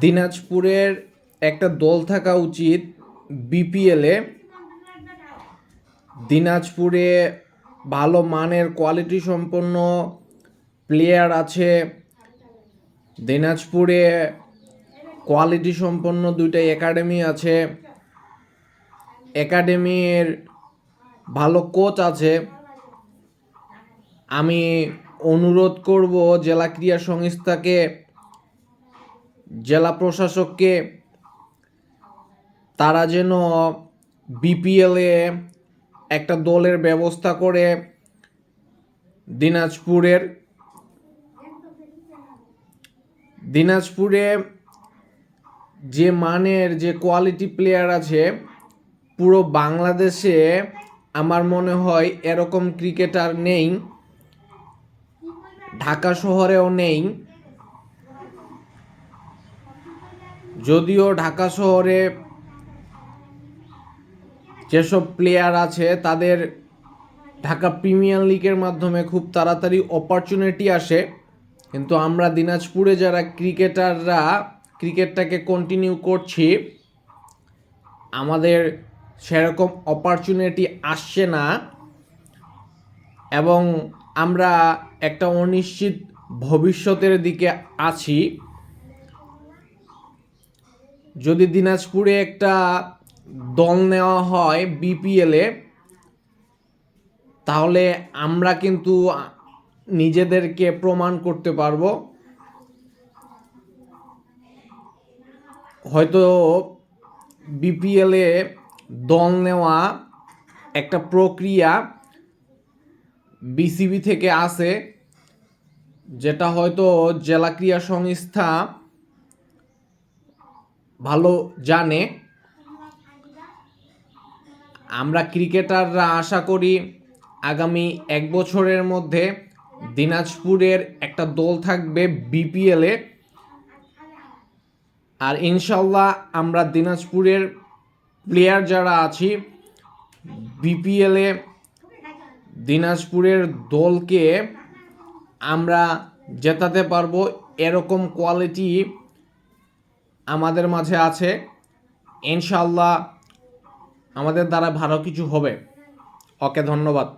দিনাজপুরের একটা দল থাকা উচিত বিপিএলে দিনাজপুরে ভালো মানের কোয়ালিটি সম্পন্ন প্লেয়ার আছে। দিনাজপুরে কোয়ালিটি সম্পন্ন দুইটা একাডেমি আছে। একাডেমির ভালো কোচ আছে। আমি অনুরোধ করব জেলা ক্রীড়া সংস্থাকে জেলা প্রশাসককে তারা যেন বিপিএলে একটা দলের ব্যবস্থা করে দিনাজপুরের দিনাজপুরে যে মানের যে কোয়ালিটি প্লেয়ার আছে, পুরো বাংলাদেশে আমার মনে হয় এরকম ক্রিকেটার নেই, ঢাকা শহরেও নেই। যদিও ঢাকা শহরে যেসব প্লেয়ার আছে, তাদের ঢাকা প্রিমিয়ার লিগের মাধ্যমে খুব তাড়াতাড়ি অপরচুনিটি আসে। কিন্তু আমরা দিনাজপুরে যারা ক্রিকেটাররা ক্রিকেটটাকে কন্টিনিউ করছি, আমাদের সেরকম অপরচুনিটি আসছে না। এবং আমরা একটা অনিশ্চিত ভবিষ্যতের দিকে আছি। যদি দিনাজপুরে একটা দল নেওয়া হয় বিপিএলে তাহলে আমরা কিন্তু নিজেদেরকে প্রমাণ করতে পারব। হয়তো বিপিএলে দল নেওয়া একটা প্রক্রিয়া বিসিবি থেকে আসে, যেটা হয়তো জেলা ক্রীড়া সংস্থা ভালো জানে। আমরা ক্রিকেটাররা আশা করি আগামী এক বছরের মধ্যে দিনাজপুরের একটা দল থাকবে বিপিএলে আর ইনশাল্লাহ আমরা দিনাজপুরের প্লেয়ার যারা আছি বিপিএলে দিনাজপুরের দলকে আমরা জেতাতে পারব। এরকম কোয়ালিটি আমাদের মাঝে আছে। ইনশাল্লাহ আমাদের দ্বারা ভালো কিছু হবে। ওকে ধন্যবাদ।